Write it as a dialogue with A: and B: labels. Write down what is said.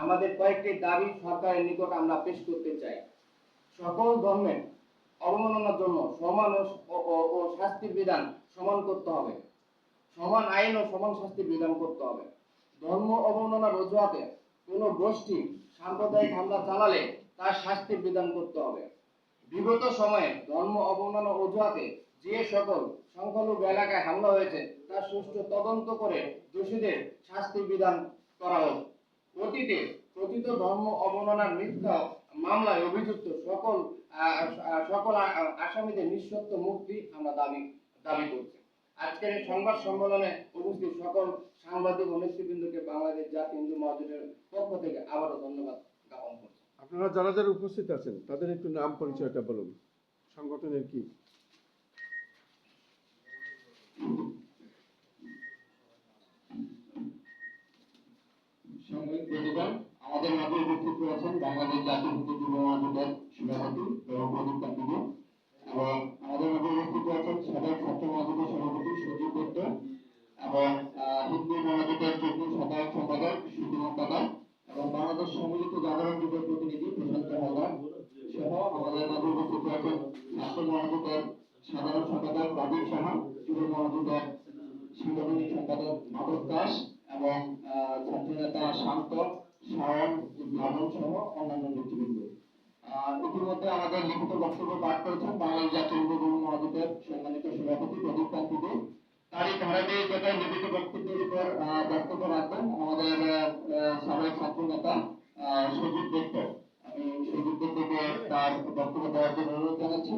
A: আমাদের কয়েকটি দাবি সরকারের নিকট আমরা পেশ করতে চাই। সকল ধর্মের অবমাননার জন্য সমান ও- শাস্তির বিধান সমান করতে হবে। সমান আইন ও সমান শাস্তির বিধান করতে হবে। ধর্ম অবমাননার অজুহাতে কোনো গোষ্ঠী সাম্প্রদায়িক হামলা চালালে তার শাস্তির বিধান করতে হবে। বিগত সময়ে ধর্ম অবমাননা অজুহাতে যে সকল সংখ্যালঘু এলাকায় হামলা হয়েছে, তার সুষ্ঠু তদন্ত করে দোষীদের শাস্তির বিধান করা হোক। অতীতে প্রকৃত ধর্ম অবমাননার মিথ্যা মামলায় অভিযুক্ত সকল সকল আসামিদের নিঃশর্ত মুক্তি আমরা দাবি দাবি করছি। আজকের এই সংবাদ সম্মেলনে উপস্থিত সকল সাংবাদিক ও নেতৃবৃন্দকে বাংলাদেশ জাতীয় হিন্দু মহাজোটের পক্ষ থেকে আবারও ধন্যবাদ জ্ঞাপন করছি।
B: আপনারা যারা যারা উপস্থিত আছেন, তাদের একটু নাম পরিচয়টা বলুন। সংগঠনের কি?
C: প্রতিবাদ আমাদের মাঝে উপস্থিত রয়েছেন বাংলাদেশ জাতীয় যুব মহাজোটের সভাপতি এবং প্রদীপ এবং আমাদের মাঝে উপস্থিত রয়েছেন সাবেক ছাত্র মহাজোটের সভাপতি সজীব দত্ত এবং হিন্দু মহাজোটের যুগ্ম সাধারণ সম্পাদক সুকুমার দাদা এবং বাংলাদেশ সম্মিলিত জাগরণ যুগের প্রতিনিধি প্রশান্ত হালদার সহ আমাদের মাঝে উপস্থিত রয়েছেন ছাত্র মহাজোটের সাধারণ সম্পাদক রাজীব সাহা যুব মহাজোটের সাংগঠনিক সম্পাদক মাধব দাস এবং আহ, ছাত্রনেতা শান্ত সায়ন সহ অন্যান্য আমাদের লিখিত বক্তব্য পাঠ করেছেন বাংলাদেশ জাতীয় সম্মানিত সভাপতি প্রদীপ কান্তি দে। লিখিত বক্তব্যের উপর বক্তব্য রাখবেন আমাদের সাবেক ছাত্র নেতা সজীব দত্ত। আমি সজীব তার বক্তব্য দেওয়ার জন্য অনুরোধ জানাচ্ছি।